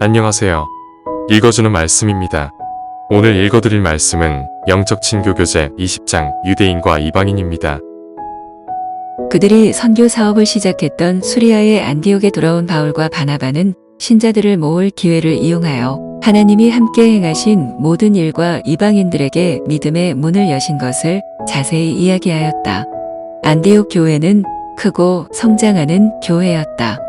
안녕하세요. 읽어주는 말씀입니다. 오늘 읽어드릴 말씀은 영적 친교 교재 20장 유대인과 이방인입니다. 그들이 선교 사업을 시작했던 수리아의 안디옥에 돌아온 바울과 바나바는 신자들을 모을 기회를 이용하여 하나님이 함께 행하신 모든 일과 이방인들에게 믿음의 문을 여신 것을 자세히 이야기하였다. 안디옥 교회는 크고 성장하는 교회였다.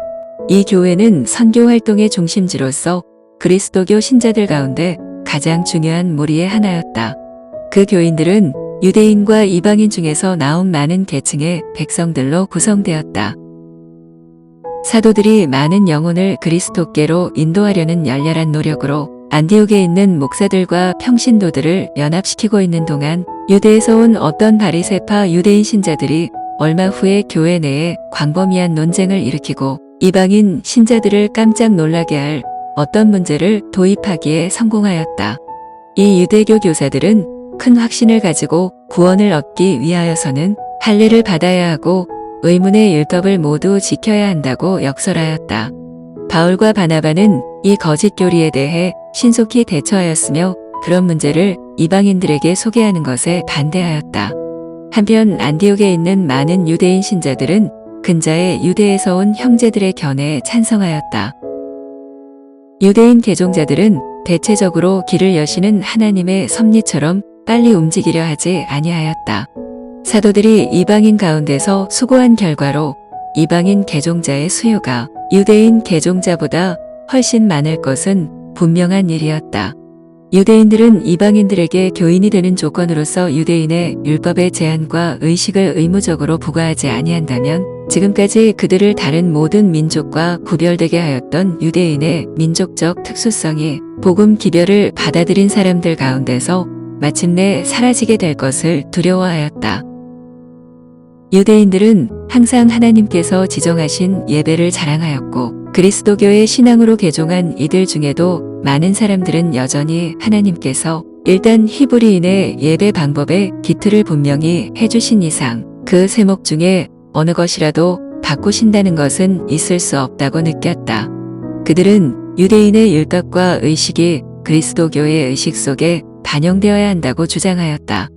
이 교회는 선교 활동의 중심지로서 그리스도교 신자들 가운데 가장 중요한 무리의 하나였다. 그 교인들은 유대인과 이방인 중에서 나온 많은 계층의 백성들로 구성되었다. 사도들이 많은 영혼을 그리스도께로 인도하려는 열렬한 노력으로 안디옥에 있는 목사들과 평신도들을 연합시키고 있는 동안 유대에서 온 어떤 바리세파 유대인 신자들이 얼마 후에 교회 내에 광범위한 논쟁을 일으키고 이방인 신자들을 깜짝 놀라게 할 어떤 문제를 도입하기에 성공하였다. 이 유대교 교사들은 큰 확신을 가지고 구원을 얻기 위하여서는 할례를 받아야 하고 의문의 율법을 모두 지켜야 한다고 역설하였다. 바울과 바나바는 이 거짓 교리에 대해 신속히 대처하였으며 그런 문제를 이방인들에게 소개하는 것에 반대하였다. 한편 안디옥에 있는 많은 유대인 신자들은 근자의 유대에서 온 형제들의 견해에 찬성하였다. 유대인 개종자들은 대체적으로 길을 여시는 하나님의 섭리처럼 빨리 움직이려 하지 아니하였다. 사도들이 이방인 가운데서 수고한 결과로 이방인 개종자의 수요가 유대인 개종자보다 훨씬 많을 것은 분명한 일이었다. 유대인들은 이방인들에게 교인이 되는 조건으로서 유대인의 율법의 제한과 의식을 의무적으로 부과하지 아니한다면 지금까지 그들을 다른 모든 민족과 구별되게 하였던 유대인의 민족적 특수성이 복음 기별을 받아들인 사람들 가운데서 마침내 사라지게 될 것을 두려워하였다. 유대인들은 항상 하나님께서 지정하신 예배를 자랑하였고 그리스도교의 신앙으로 개종한 이들 중에도 많은 사람들은 여전히 하나님께서 일단 히브리인의 예배 방법에 기틀을 분명히 해주신 이상 그 세목 중에 어느 것이라도 바꾸신다는 것은 있을 수 없다고 느꼈다. 그들은 유대인의 율법과 의식이 그리스도교의 의식 속에 반영되어야 한다고 주장하였다.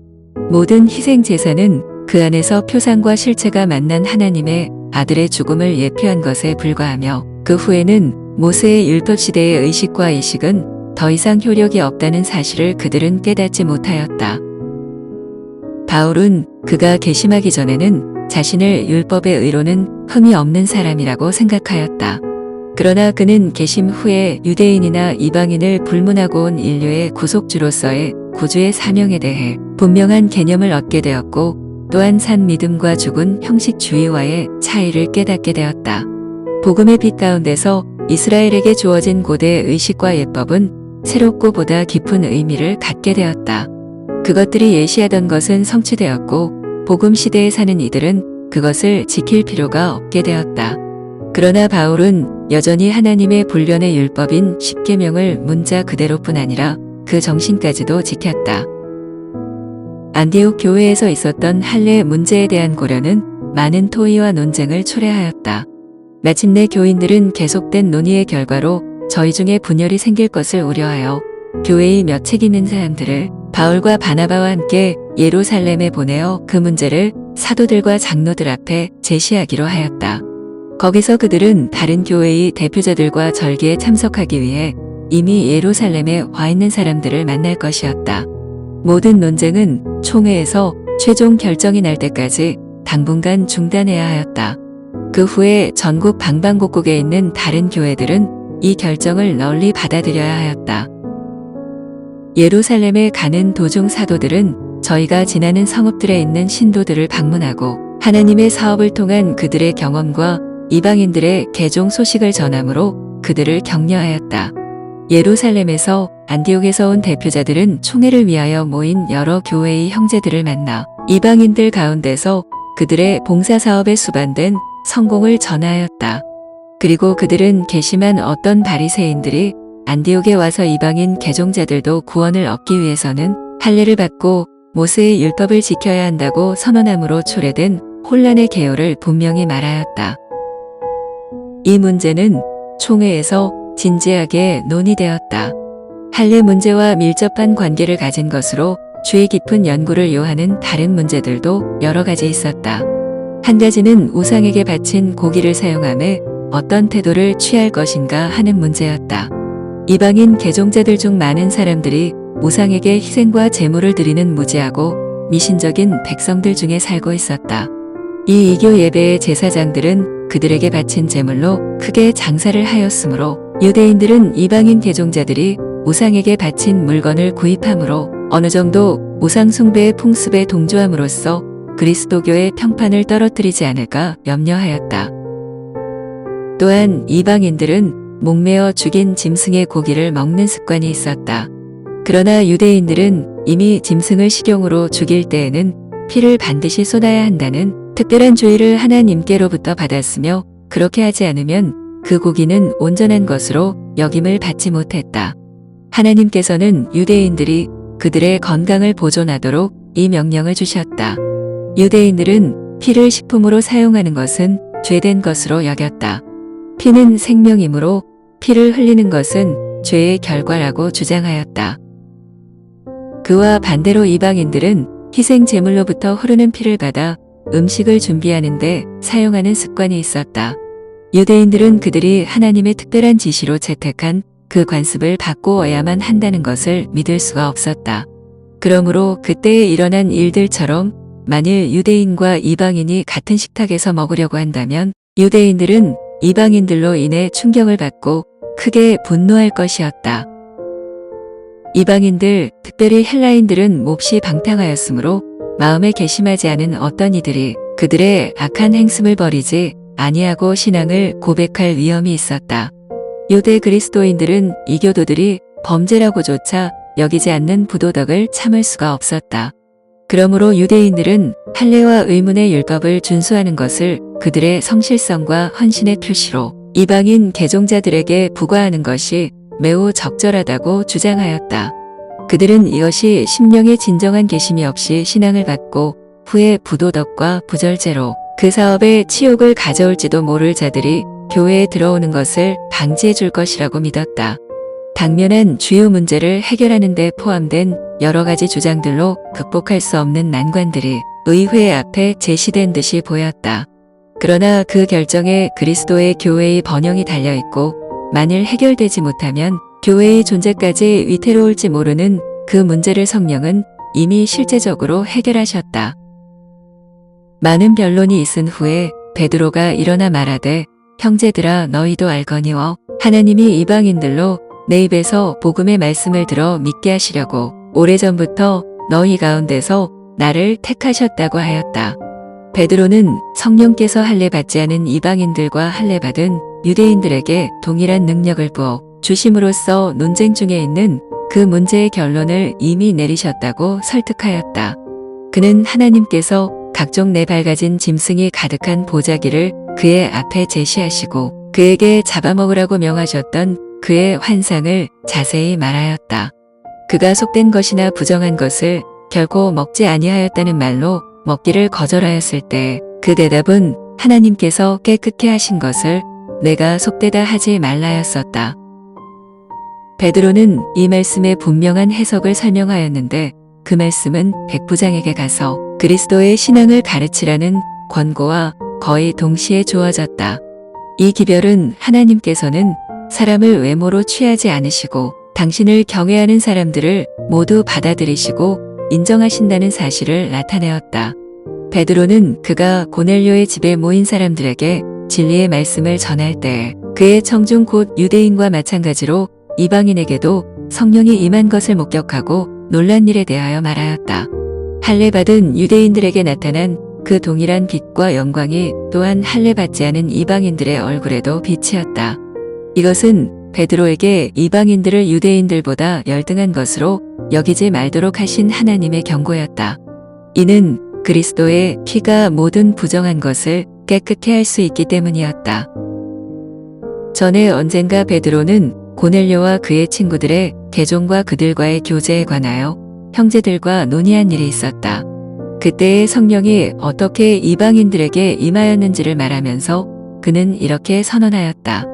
모든 희생 제사는 그 안에서 표상과 실체가 만난 하나님의 아들의 죽음을 예표한 것에 불과하며 그 후에는 모세의 율법 시대의 의식과 이식은 더 이상 효력이 없다는 사실을 그들은 깨닫지 못하였다. 바울은 그가 개심하기 전에는 자신을 율법의 의로는 흠이 없는 사람이라고 생각하였다. 그러나 그는 개심 후에 유대인이나 이방인을 불문하고 온 인류의 구속주로서의 구주의 사명에 대해 분명한 개념을 얻게 되었고 또한 산 믿음과 죽은 형식주의와의 차이를 깨닫게 되었다. 복음의 빛 가운데서 이스라엘에게 주어진 고대 의식과 예법은 새롭고 보다 깊은 의미를 갖게 되었다. 그것들이 예시하던 것은 성취되었고 복음 시대에 사는 이들은 그것을 지킬 필요가 없게 되었다. 그러나 바울은 여전히 하나님의 불련의 율법인 십계명을 문자 그대로뿐 아니라 그 정신까지도 지켰다. 안디옥 교회에서 있었던 할례 문제에 대한 고려는 많은 토의와 논쟁을 초래하였다. 마침내 교인들은 계속된 논의의 결과로 저희 중에 분열이 생길 것을 우려하여 교회의 몇 책 있는 사람들을 바울과 바나바와 함께 예루살렘에 보내어 그 문제를 사도들과 장로들 앞에 제시하기로 하였다. 거기서 그들은 다른 교회의 대표자들과 절기에 참석하기 위해 이미 예루살렘에 와 있는 사람들을 만날 것이었다. 모든 논쟁은 총회에서 최종 결정이 날 때까지 당분간 중단해야 하였다. 그 후에 전국 방방곡곡에 있는 다른 교회들은 이 결정을 널리 받아들여야 하였다. 예루살렘에 가는 도중 사도들은 저희가 지나는 성읍들에 있는 신도들을 방문하고 하나님의 사업을 통한 그들의 경험과 이방인들의 개종 소식을 전함으로 그들을 격려하였다. 예루살렘에서 안디옥에서 온 대표자들은 총회를 위하여 모인 여러 교회의 형제들을 만나 이방인들 가운데서 그들의 봉사 사업에 수반된 성공을 전하였다. 그리고 그들은 개심한 어떤 바리새인들이 안디옥에 와서 이방인 개종자들도 구원을 얻기 위해서는 할례를 받고 모세의 율법을 지켜야 한다고 선언함으로 초래된 혼란의 개요를 분명히 말하였다. 이 문제는 총회에서 진지하게 논의되었다. 할례 문제와 밀접한 관계를 가진 것으로 주의 깊은 연구를 요하는 다른 문제들도 여러 가지 있었다. 한 가지는 우상에게 바친 고기를 사용함에 어떤 태도를 취할 것인가 하는 문제였다. 이방인 개종자들 중 많은 사람들이 우상에게 희생과 제물을 드리는 무지하고 미신적인 백성들 중에 살고 있었다. 이 이교 예배의 제사장들은 그들에게 바친 제물로 크게 장사를 하였으므로 유대인들은 이방인 개종자들이 우상에게 바친 물건을 구입함으로 어느 정도 우상 숭배의 풍습에 동조함으로써 그리스도교의 평판을 떨어뜨리지 않을까 염려하였다. 또한 이방인들은 목매어 죽인 짐승의 고기를 먹는 습관이 있었다. 그러나 유대인들은 이미 짐승을 식용으로 죽일 때에는 피를 반드시 쏟아야 한다는 특별한 주의를 하나님께로부터 받았으며 그렇게 하지 않으면 그 고기는 온전한 것으로 여김을 받지 못했다. 하나님께서는 유대인들이 그들의 건강을 보존하도록 이 명령을 주셨다. 유대인들은 피를 식품으로 사용하는 것은 죄된 것으로 여겼다. 피는 생명이므로 피를 흘리는 것은 죄의 결과라고 주장하였다. 그와 반대로 이방인들은 희생 제물로부터 흐르는 피를 받아 음식을 준비하는데 사용하는 습관이 있었다. 유대인들은 그들이 하나님의 특별한 지시로 채택한 그 관습을 바꾸어야만 한다는 것을 믿을 수가 없었다. 그러므로 그때에 일어난 일들처럼 만일 유대인과 이방인이 같은 식탁에서 먹으려고 한다면 유대인들은 이방인들로 인해 충격을 받고 크게 분노할 것이었다. 이방인들, 특별히 헬라인들은 몹시 방탕하였으므로 마음에 개심하지 않은 어떤 이들이 그들의 악한 행습을 버리지 아니하고 신앙을 고백할 위험이 있었다. 유대 그리스도인들은 이교도들이 범죄라고조차 여기지 않는 부도덕을 참을 수가 없었다. 그러므로 유대인들은 할례와 의문의 율법을 준수하는 것을 그들의 성실성과 헌신의 표시로 이방인 개종자들에게 부과하는 것이 매우 적절하다고 주장하였다. 그들은 이것이 심령의 진정한 계심이 없이 신앙을 받고 후에 부도덕과 부절제로 그 사업에 치욕을 가져올지도 모를 자들이 교회에 들어오는 것을 방지해 줄 것이라고 믿었다. 당면한 주요 문제를 해결하는 데 포함된 여러 가지 주장들로 극복할 수 없는 난관들이 의회 앞에 제시된 듯이 보였다. 그러나 그 결정에 그리스도의 교회의 번영이 달려있고 만일 해결되지 못하면 교회의 존재까지 위태로울지 모르는 그 문제를 성령은 이미 실제적으로 해결하셨다. 많은 변론이 있은 후에 베드로가 일어나 말하되 형제들아 너희도 알거니와 하나님이 이방인들로 내 입에서 복음의 말씀을 들어 믿게 하시려고 오래전부터 너희 가운데서 나를 택하셨다고 하였다. 베드로는 성령께서 할례 받지 않은 이방인들과 할례 받은 유대인들에게 동일한 능력을 부어 주심으로써 논쟁 중에 있는 그 문제의 결론을 이미 내리셨다고 설득하였다. 그는 하나님께서 각종 내 밝아진 짐승이 가득한 보자기를 그의 앞에 제시하시고 그에게 잡아먹으라고 명하셨던 그의 환상을 자세히 말하였다. 그가 속된 것이나 부정한 것을 결코 먹지 아니하였다는 말로 먹기를 거절하였을 때 그 대답은 하나님께서 깨끗게 하신 것을 내가 속되다 하지 말라였었다. 베드로는 이 말씀의 분명한 해석을 설명하였는데 그 말씀은 백부장에게 가서 그리스도의 신앙을 가르치라는 권고와 거의 동시에 주어졌다. 이 기별은 하나님께서는 사람을 외모로 취하지 않으시고 당신을 경외하는 사람들을 모두 받아들이시고 인정하신다는 사실을 나타내었다. 베드로는 그가 고넬료의 집에 모인 사람들에게 진리의 말씀을 전할 때 그의 청중 곧 유대인과 마찬가지로 이방인에게도 성령이 임한 것을 목격하고 놀란 일에 대하여 말하였다. 할례 받은 유대인들에게 나타난 그 동일한 빛과 영광이 또한 할례 받지 않은 이방인들의 얼굴에도 빛이었다. 이것은 베드로에게 이방인들을 유대인들보다 열등한 것으로 여기지 말도록 하신 하나님의 경고였다. 이는 그리스도의 피가 모든 부정한 것을 깨끗게 할수 있기 때문이었다. 전에 언젠가 베드로는 고넬료와 그의 친구들의 개종과 그들과의 교제에 관하여 형제들과 논의한 일이 있었다. 그때의 성령이 어떻게 이방인들에게 임하였는지를 말하면서 그는 이렇게 선언하였다.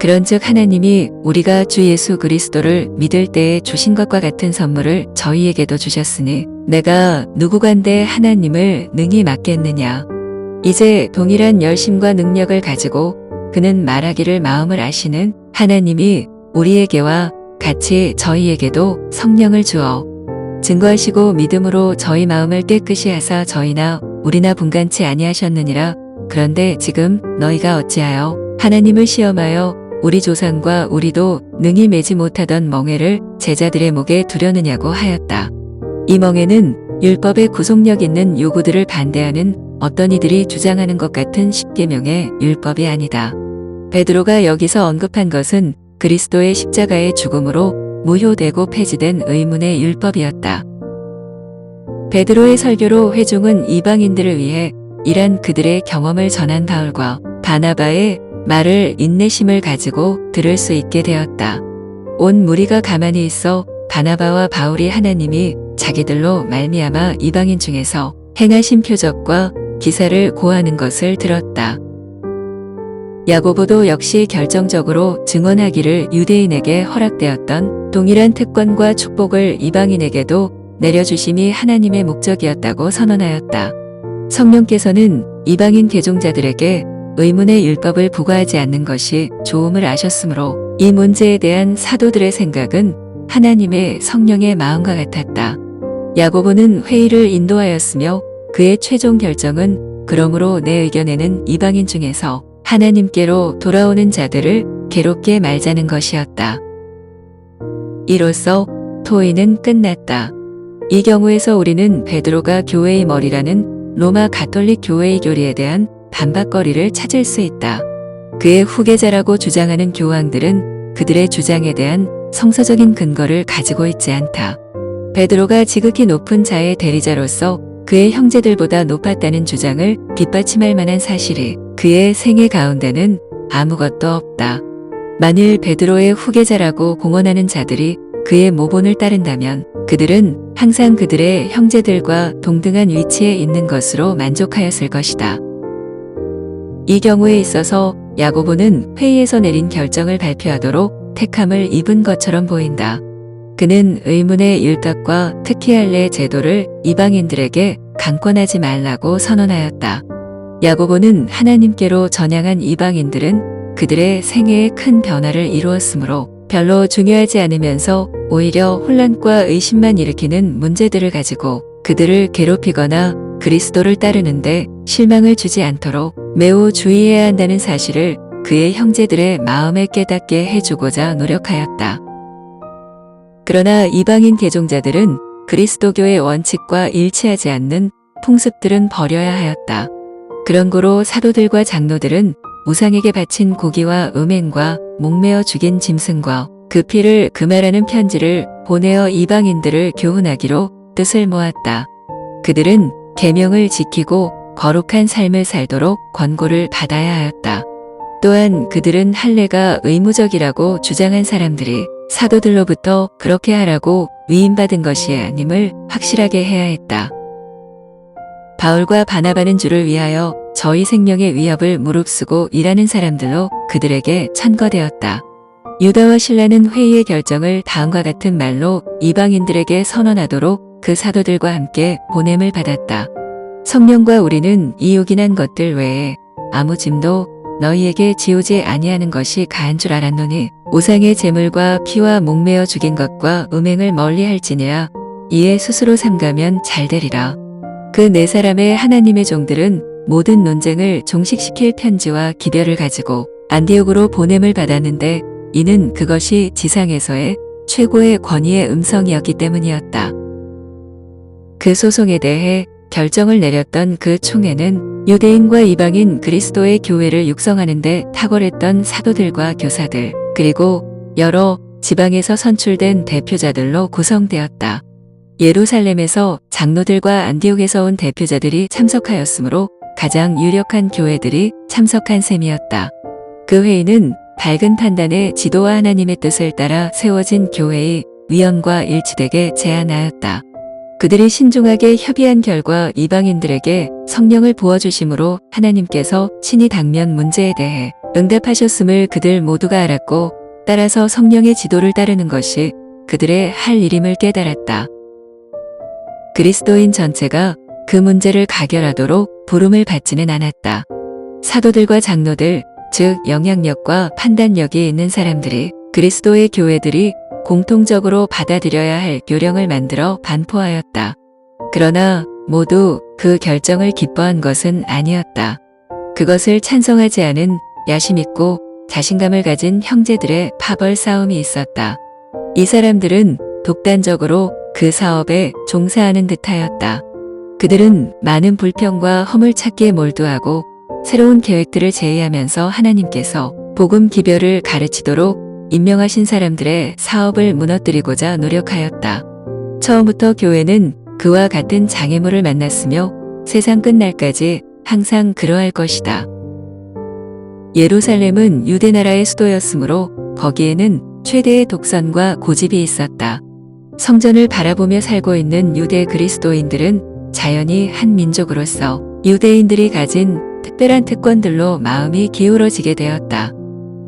그런즉 하나님이 우리가 주 예수 그리스도를 믿을 때에 주신 것과 같은 선물을 저희에게도 주셨으니 내가 누구간데 하나님을 능히 맡겠느냐. 이제 동일한 열심과 능력을 가지고 그는 말하기를 마음을 아시는 하나님이 우리에게와 같이 저희에게도 성령을 주어 증거하시고 믿음으로 저희 마음을 깨끗이 하사 저희나 우리나 분간치 아니하셨느니라. 그런데 지금 너희가 어찌하여 하나님을 시험하여 우리 조상과 우리도 능히 매지 못하던 멍에를 제자들의 목에 두려느냐고 하였다. 이 멍에는 율법의 구속력 있는 요구들을 반대하는 어떤 이들이 주장하는 것 같은 십계명의 율법이 아니다. 베드로가 여기서 언급한 것은 그리스도의 십자가의 죽음으로 무효되고 폐지된 의문의 율법이었다. 베드로의 설교로 회중은 이방인들을 위해 이란 그들의 경험을 전한 바울과 바나바의 말을 인내심을 가지고 들을 수 있게 되었다. 온 무리가 가만히 있어 바나바와 바울이 하나님이 자기들로 말미암아 이방인 중에서 행하신 표적과 기사를 고하는 것을 들었다. 야고보도 역시 결정적으로 증언하기를 유대인에게 허락되었던 동일한 특권과 축복을 이방인에게도 내려주심이 하나님의 목적이었다고 선언하였다. 성령께서는 이방인 개종자들에게 의문의 율법을 부과하지 않는 것이 좋음을 아셨으므로 이 문제에 대한 사도들의 생각은 하나님의 성령의 마음과 같았다. 야고보는 회의를 인도하였으며 그의 최종 결정은 그러므로 내 의견에는 이방인 중에서 하나님께로 돌아오는 자들을 괴롭게 말자는 것이었다. 이로써 토의는 끝났다. 이 경우에서 우리는 베드로가 교회의 머리라는 로마 가톨릭 교회의 교리에 대한 반박거리를 찾을 수 있다. 그의 후계자라고 주장하는 교황들은 그들의 주장에 대한 성서적인 근거를 가지고 있지 않다. 베드로가 지극히 높은 자의 대리자로서 그의 형제들보다 높았다는 주장을 뒷받침할 만한 사실이 그의 생애 가운데는 아무것도 없다. 만일 베드로의 후계자라고 공언하는 자들이 그의 모본을 따른다면 그들은 항상 그들의 형제들과 동등한 위치에 있는 것으로 만족하였을 것이다. 이 경우에 있어서 야고보는 회의에서 내린 결정을 발표하도록 택함을 입은 것처럼 보인다. 그는 의문의 율법과 특히 할례 제도를 이방인들에게 강권하지 말라고 선언하였다. 야고보는 하나님께로 전향한 이방인들은 그들의 생애에 큰 변화를 이루었으므로 별로 중요하지 않으면서 오히려 혼란과 의심만 일으키는 문제들을 가지고 그들을 괴롭히거나 그리스도를 따르는데 실망을 주지 않도록 매우 주의해야 한다는 사실을 그의 형제들의 마음에 깨닫게 해주고자 노력하였다. 그러나 이방인 개종자들은 그리스도교의 원칙과 일치하지 않는 풍습들은 버려야 하였다. 그런 고로 사도들과 장로들은 우상에게 바친 고기와 음행과 목매어 죽인 짐승과 그 피를 금하라는 편지를 보내어 이방인들을 교훈하기로 뜻을 모았다. 그들은 계명을 지키고 거룩한 삶을 살도록 권고를 받아야 하였다. 또한 그들은 할례가 의무적이라고 주장한 사람들이 사도들로부터 그렇게 하라고 위임받은 것이 아님을 확실하게 해야 했다. 바울과 바나바는 주를 위하여 저희 생명의 위협을 무릅쓰고 일하는 사람들로 그들에게 천거되었다. 유다와 신라는 회의의 결정을 다음과 같은 말로 이방인들에게 선언하도록 그 사도들과 함께 보냄을 받았다. 성령과 우리는 이 요긴한 것들 외에 아무 짐도 너희에게 지우지 아니하는 것이 가한 줄 알았노니 우상의 재물과 피와 목매어 죽인 것과 음행을 멀리 할지니라 이에 스스로 삼가면 잘 되리라. 그 네 사람의 하나님의 종들은 모든 논쟁을 종식시킬 편지와 기별을 가지고 안디옥으로 보냄을 받았는데 이는 그것이 지상에서의 최고의 권위의 음성이었기 때문이었다. 그 소송에 대해 결정을 내렸던 그 총회는 유대인과 이방인 그리스도의 교회를 육성하는데 탁월했던 사도들과 교사들, 그리고 여러 지방에서 선출된 대표자들로 구성되었다. 예루살렘에서 장로들과 안디옥에서 온 대표자들이 참석하였으므로 가장 유력한 교회들이 참석한 셈이었다. 그 회의는 밝은 판단의 지도와 하나님의 뜻을 따라 세워진 교회의 위원과 일치되게 제안하였다. 그들이 신중하게 협의한 결과 이방인들에게 성령을 부어주심으로 하나님께서 친히 당면 문제에 대해 응답하셨음을 그들 모두가 알았고 따라서 성령의 지도를 따르는 것이 그들의 할 일임을 깨달았다. 그리스도인 전체가 그 문제를 가결하도록 부름을 받지는 않았다. 사도들과 장로들, 즉 영향력과 판단력이 있는 사람들이 그리스도의 교회들이 공통적으로 받아들여야 할 요령을 만들어 반포하였다. 그러나 모두 그 결정을 기뻐한 것은 아니었다. 그것을 찬성하지 않은 야심 있고 자신감을 가진 형제들의 파벌 싸움이 있었다. 이 사람들은 독단적으로 그 사업에 종사하는 듯하였다. 그들은 많은 불평과 허물 찾기에 몰두하고 새로운 계획들을 제의하면서 하나님께서 복음 기별을 가르치도록 임명하신 사람들의 사업을 무너뜨리고자 노력하였다. 처음부터 교회는 그와 같은 장애물을 만났으며 세상 끝날까지 항상 그러할 것이다. 예루살렘은 유대 나라의 수도였으므로 거기에는 최대의 독선과 고집이 있었다. 성전을 바라보며 살고 있는 유대 그리스도인들은 자연히 한 민족으로서 유대인들이 가진 특별한 특권들로 마음이 기울어지게 되었다.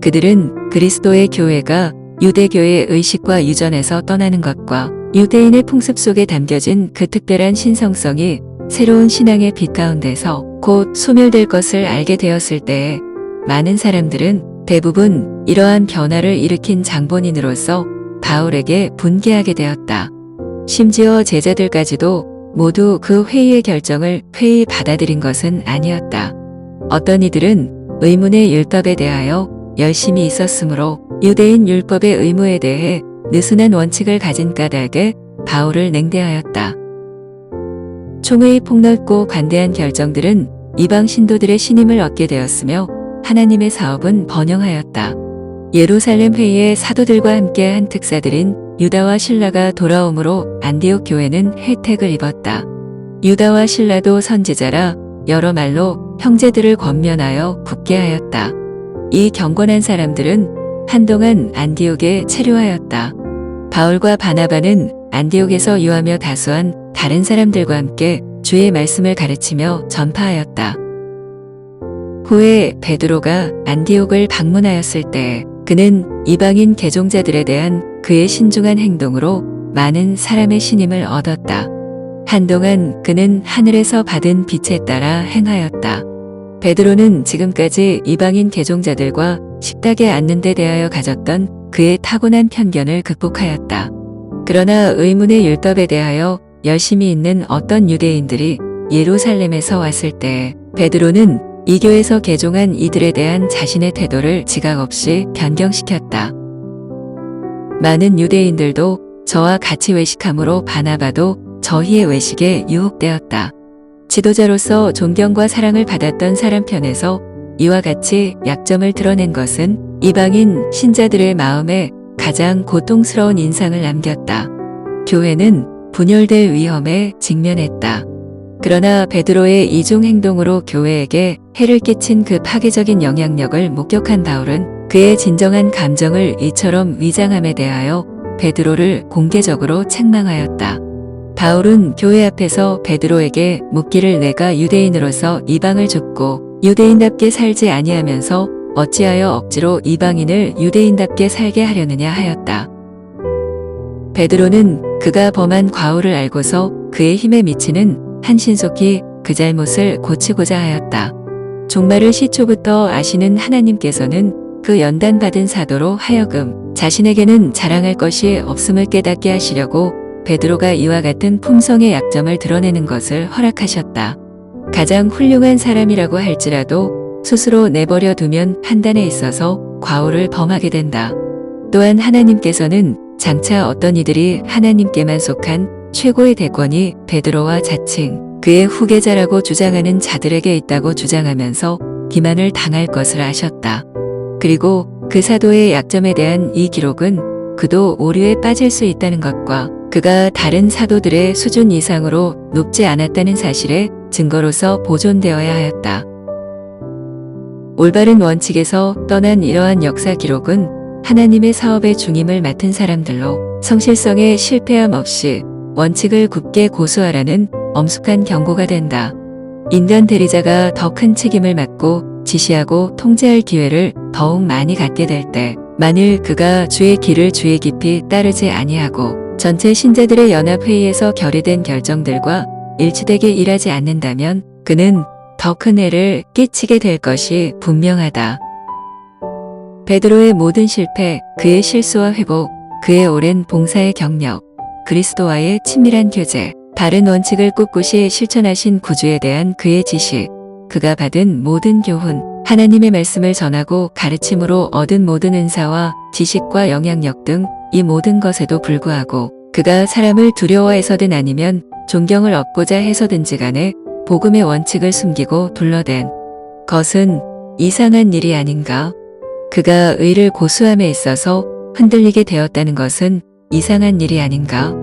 그들은 그리스도의 교회가 유대교의 의식과 유전에서 떠나는 것과 유대인의 풍습 속에 담겨진 그 특별한 신성성이 새로운 신앙의 빛 가운데서 곧 소멸될 것을 알게 되었을 때에 많은 사람들은 대부분 이러한 변화를 일으킨 장본인으로서 바울에게 분개하게 되었다. 심지어 제자들까지도 모두 그 회의의 결정을 회의 받아들인 것은 아니었다. 어떤 이들은 의문의 율법에 대하여 열심히 있었으므로 유대인 율법의 의무에 대해 느슨한 원칙을 가진 까닭에 바울을 냉대하였다. 총회의 폭넓고 관대한 결정들은 이방 신도들의 신임을 얻게 되었으며 하나님의 사업은 번영하였다. 예루살렘 회의의 사도들과 함께 한 특사들인 유다와 신라가 돌아오므로 안디옥 교회는 혜택을 입었다. 유다와 신라도 선지자라 여러 말로 형제들을 권면하여 굳게 하였다. 이 경건한 사람들은 한동안 안디옥에 체류하였다. 바울과 바나바는 안디옥에서 유하며 다수한 다른 사람들과 함께 주의 말씀을 가르치며 전파하였다. 후에 베드로가 안디옥을 방문하였을 때 그는 이방인 개종자들에 대한 그의 신중한 행동으로 많은 사람의 신임을 얻었다. 한동안 그는 하늘에서 받은 빛에 따라 행하였다. 베드로는 지금까지 이방인 개종자들과 식탁에 앉는 데 대하여 가졌던 그의 타고난 편견을 극복하였다. 그러나 의문의 율법에 대하여 열심히 있는 어떤 유대인들이 예루살렘에서 왔을 때 베드로는 이교에서 개종한 이들에 대한 자신의 태도를 지각 없이 변경시켰다. 많은 유대인들도 저와 같이 외식함으로 바나바도 저희의 외식에 유혹되었다. 지도자로서 존경과 사랑을 받았던 사람 편에서 이와 같이 약점을 드러낸 것은 이방인 신자들의 마음에 가장 고통스러운 인상을 남겼다. 교회는 분열될 위험에 직면했다. 그러나 베드로의 이중 행동으로 교회에게 해를 끼친 그 파괴적인 영향력을 목격한 바울은 그의 진정한 감정을 이처럼 위장함에 대하여 베드로를 공개적으로 책망하였다. 바울은 교회 앞에서 베드로에게 묻기를 내가 유대인으로서 이방을 줍고 유대인답게 살지 아니하면서 어찌하여 억지로 이방인을 유대인답게 살게 하려느냐 하였다. 베드로는 그가 범한 과오를 알고서 그의 힘에 미치는 한신속히 그 잘못을 고치고자 하였다. 종말을 시초부터 아시는 하나님께서는 그 연단받은 사도로 하여금 자신에게는 자랑할 것이 없음을 깨닫게 하시려고 베드로가 이와 같은 품성의 약점을 드러내는 것을 허락하셨다. 가장 훌륭한 사람이라고 할지라도 스스로 내버려 두면 판단에 있어서 과오를 범하게 된다. 또한 하나님께서는 장차 어떤 이들이 하나님께만 속한 최고의 대권이 베드로와 자칭 그의 후계자라고 주장하는 자들에게 있다고 주장하면서 기만을 당할 것을 아셨다. 그리고 그 사도의 약점에 대한 이 기록은 그도 오류에 빠질 수 있다는 것과 그가 다른 사도들의 수준 이상으로 높지 않았다는 사실의 증거로서 보존되어야 하였다. 올바른 원칙에서 떠난 이러한 역사 기록은 하나님의 사업의 중임을 맡은 사람들로 성실성에 실패함 없이 원칙을 굳게 고수하라는 엄숙한 경고가 된다. 인간 대리자가 더 큰 책임을 맡고 지시하고 통제할 기회를 더욱 많이 갖게 될 때, 만일 그가 주의 길을 주의 깊이 따르지 아니하고 전체 신자들의 연합회의에서 결의된 결정들과 일치되게 일하지 않는다면 그는 더 큰 해를 끼치게 될 것이 분명하다. 베드로의 모든 실패, 그의 실수와 회복, 그의 오랜 봉사의 경력, 그리스도와의 친밀한 교제, 바른 원칙을 꿋꿋이 실천하신 구주에 대한 그의 지식, 그가 받은 모든 교훈, 하나님의 말씀을 전하고 가르침으로 얻은 모든 은사와 지식과 영향력 등 이 모든 것에도 불구하고 그가 사람을 두려워해서든 아니면 존경을 얻고자 해서든지 간에 복음의 원칙을 숨기고 둘러댄 것은 이상한 일이 아닌가? 그가 의를 고수함에 있어서 흔들리게 되었다는 것은 이상한 일이 아닌가?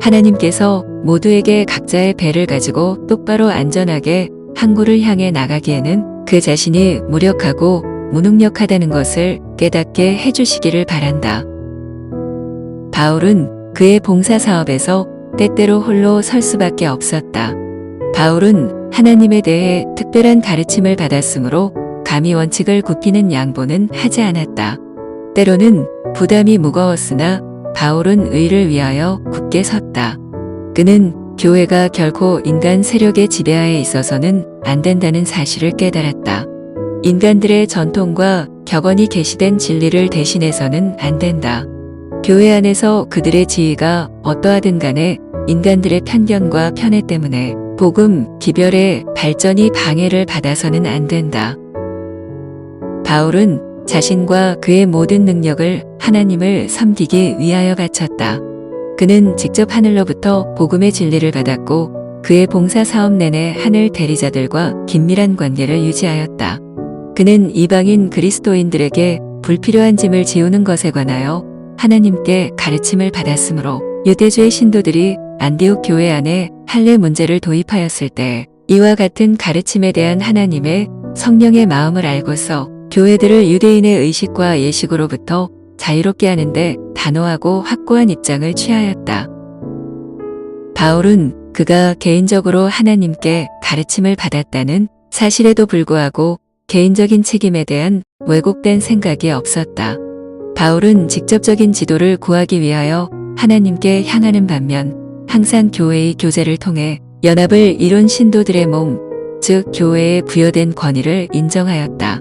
하나님께서 모두에게 각자의 배를 가지고 똑바로 안전하게 항구를 향해 나가기에는 그 자신이 무력하고 무능력하다는 것을 깨닫게 해주시기를 바란다. 바울은 그의 봉사 사업에서 때때로 홀로 설 수밖에 없었다. 바울은 하나님에 대해 특별한 가르침을 받았으므로 감히 원칙을 굽히는 양보는 하지 않았다. 때로는 부담이 무거웠으나 바울은 의를 위하여 굳게 섰다. 그는 교회가 결코 인간 세력의 지배하에 있어서는 안 된다는 사실을 깨달았다. 인간들의 전통과 격언이 계시된 진리를 대신해서는 안 된다. 교회 안에서 그들의 지위가 어떠하든 간에 인간들의 편견과 편애 때문에 복음, 기별의 발전이 방해를 받아서는 안 된다. 바울은 자신과 그의 모든 능력을 하나님을 섬기기 위하여 바쳤다. 그는 직접 하늘로부터 복음의 진리를 받았고 그의 봉사 사업 내내 하늘 대리자들과 긴밀한 관계를 유지하였다. 그는 이방인 그리스도인들에게 불필요한 짐을 지우는 것에 관하여 하나님께 가르침을 받았으므로 유대주의 신도들이 안디옥 교회 안에 할례 문제를 도입하였을 때 이와 같은 가르침에 대한 하나님의 성령의 마음을 알고서 교회들을 유대인의 의식과 예식으로부터 자유롭게 하는데 단호하고 확고한 입장을 취하였다. 바울은 그가 개인적으로 하나님께 가르침을 받았다는 사실에도 불구하고 개인적인 책임에 대한 왜곡된 생각이 없었다. 바울은 직접적인 지도를 구하기 위하여 하나님께 향하는 반면 항상 교회의 교제를 통해 연합을 이룬 신도들의 몸, 즉 교회에 부여된 권위를 인정하였다.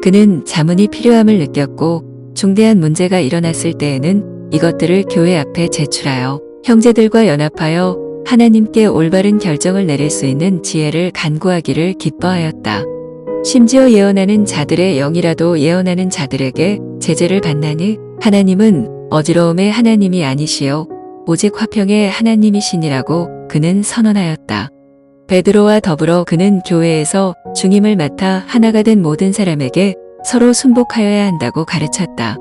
그는 자문이 필요함을 느꼈고 중대한 문제가 일어났을 때에는 이것들을 교회 앞에 제출하여 형제들과 연합하여 하나님께 올바른 결정을 내릴 수 있는 지혜를 간구하기를 기뻐하였다. 심지어 예언하는 자들의 영이라도 예언하는 자들에게 제재를 받나니 하나님은 어지러움의 하나님이 아니시요 오직 화평의 하나님이시니라고 그는 선언하였다. 베드로와 더불어 그는 교회에서 중임을 맡아 하나가 된 모든 사람에게 서로 순복하여야 한다고 가르쳤다.